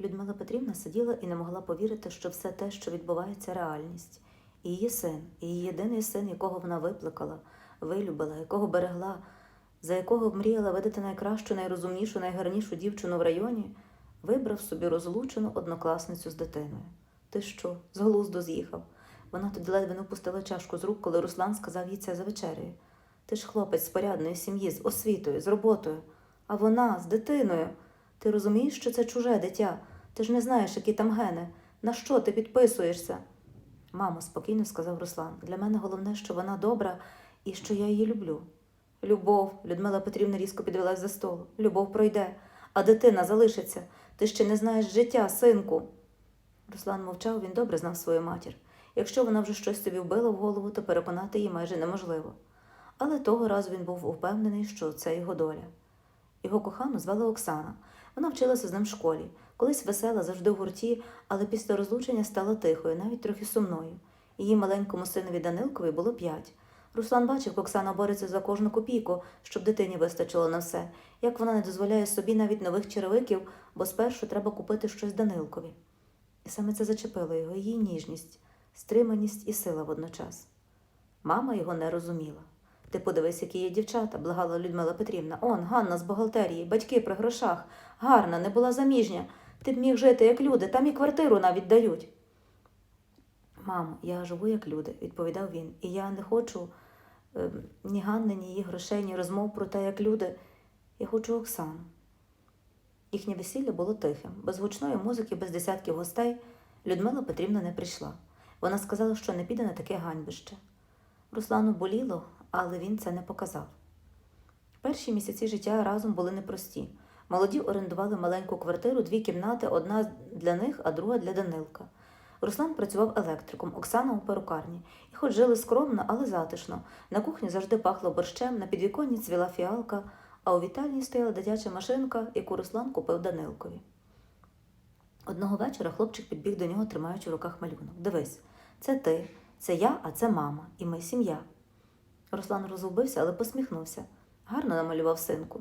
Людмила Петрівна сиділа і не могла повірити, що все те, що відбувається, реальність. І її син, і її єдиний син, якого вона виплакала, вилюбила, якого берегла, за якого мріяла видати найкращу, найрозумнішу, найгарнішу дівчину в районі, вибрав собі розлучену однокласницю з дитиною. Ти що, з глузду з'їхав? Вона тоді ледве не пустила чашку з рук, коли Руслан сказав їй це за вечерею. Ти ж хлопець з порядної сім'ї, з освітою, з роботою, а вона з дитиною. Ти розумієш, що це чуже дитя? Ти ж не знаєш, які там гени. На що ти підписуєшся? Мамо, спокійно сказав Руслан. Для мене головне, що вона добра і що я її люблю. Любов, Людмила Петрівна різко підвелась за столу. Любов пройде, а дитина залишиться. Ти ще не знаєш життя, синку. Руслан мовчав, він добре знав свою матір. Якщо вона вже щось собі вбила в голову, то переконати її майже неможливо. Але того разу він був упевнений, що це його доля. Його кохану звали Оксана. Вона вчилася з ним в школі. Колись весела, завжди в гурті, але після розлучення стала тихою, навіть трохи сумною. Її маленькому синові Данилкові було п'ять. Руслан бачив, як Оксана бореться за кожну копійку, щоб дитині вистачило на все, як вона не дозволяє собі навіть нових черевиків, бо спершу треба купити щось Данилкові. І саме це зачепило його, її ніжність, стриманість і сила водночас. Мама його не розуміла. Ти подивись, які є дівчата, благала Людмила Петрівна. Он, Ганна з бухгалтерії, батьки при грошах. Гарна, не була заміжня. Ти б міг жити, як люди, там і квартиру навіть дають. Мамо, я живу як люди, відповідав він, і я не хочу е, ні Ганни, ні її грошей, ні розмов про те, як люди. Я хочу Оксану. Їхнє весілля було тихим, без гучної музики, без десятків гостей. Людмила Петрівна не прийшла. Вона сказала, що не піде на таке ганьбище. Руслану боліло, але він це не показав. Перші місяці життя разом були непрості. Молоді орендували маленьку квартиру, дві кімнати, одна для них, а друга для Данилка. Руслан працював електриком, Оксана у перукарні. І хоч жили скромно, але затишно. На кухні завжди пахло борщем, на підвіконні цвіла фіалка, а у вітальні стояла дитяча машинка, яку Руслан купив Данилкові. Одного вечора хлопчик підбіг до нього, тримаючи в руках малюнок. Дивись, це ти, це я, а це мама, і ми сім'я. Руслан розгубився, але посміхнувся. Гарно намалював синку.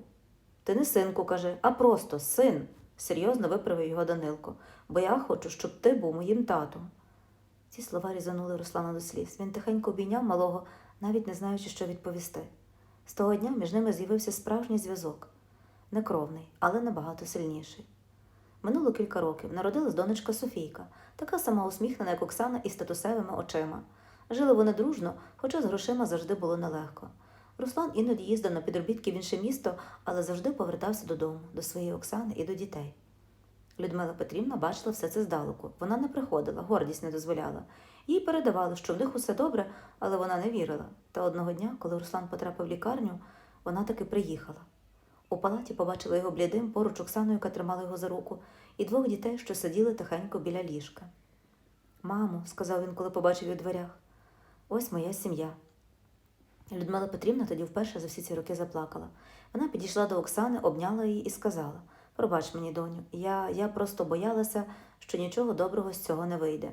Ти не синку, каже, а просто син, серйозно виправив його Данилко, бо я хочу, щоб ти був моїм татом. Ці слова різанули Руслана до сліз. Він тихенько обійняв малого, навіть не знаючи, що відповісти. З того дня між ними з'явився справжній зв'язок. Некровний, але набагато сильніший. Минуло кілька років. Народилась донечка Софійка, така сама усміхнена, як Оксана, із статусевими очима. Жили вони дружно, хоча з грошима завжди було нелегко. Руслан іноді їздив на підробітки в інше місто, але завжди повертався додому, до своєї Оксани і до дітей. Людмила Петрівна бачила все це здалеку. Вона не приходила, гордість не дозволяла. Їй передавали, що в них усе добре, але вона не вірила. Та одного дня, коли Руслан потрапив в лікарню, вона таки приїхала. У палаті побачила його блідим поруч Оксаною, яка тримала його за руку, і двох дітей, що сиділи тихенько біля ліжка. Мамо, сказав він, коли побачив у дверях, ось моя сім'я. Людмила Петрівна тоді вперше за всі ці роки заплакала. Вона підійшла до Оксани, обняла її і сказала: Пробач мені, доню, я, я просто боялася, що нічого доброго з цього не вийде.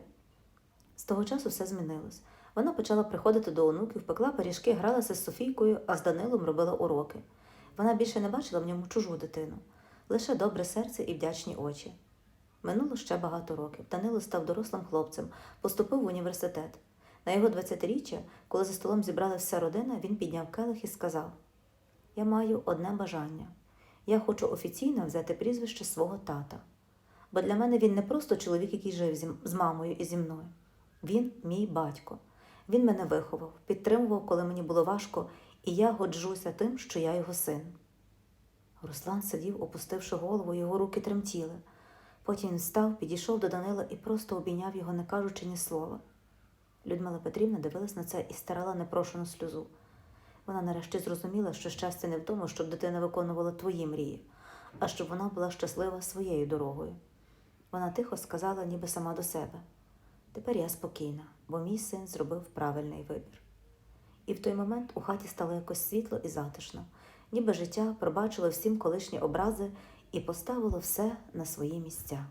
З того часу все змінилось. Вона почала приходити до онуків, пекла пиріжки, гралася з Софійкою, а з Данилом робила уроки. Вона більше не бачила в ньому чужу дитину, лише добре серце і вдячні очі. Минуло ще багато років. Данило став дорослим хлопцем, поступив в університет. На його 20-річчя, коли за столом зібралася вся родина, він підняв келих і сказав: Я маю одне бажання. Я хочу офіційно взяти прізвище свого тата. Бо для мене він не просто чоловік, який жив з мамою і зі мною. Він мій батько. Він мене виховав, підтримував, коли мені було важко, і я годжуся тим, що я його син. Руслан сидів, опустивши голову, його руки тремтіли. Потім він встав, підійшов до Данила і просто обійняв його, не кажучи ні слова. Людмила Петрівна дивилась на це і старала непрошену сльозу. Вона нарешті зрозуміла, що щастя не в тому, щоб дитина виконувала твої мрії, а щоб вона була щаслива своєю дорогою. Вона тихо сказала, ніби сама до себе. Тепер я спокійна, бо мій син зробив правильний вибір. І в той момент у хаті стало якось світло і затишно, ніби життя пробачило всім колишні образи і поставило все на свої місця.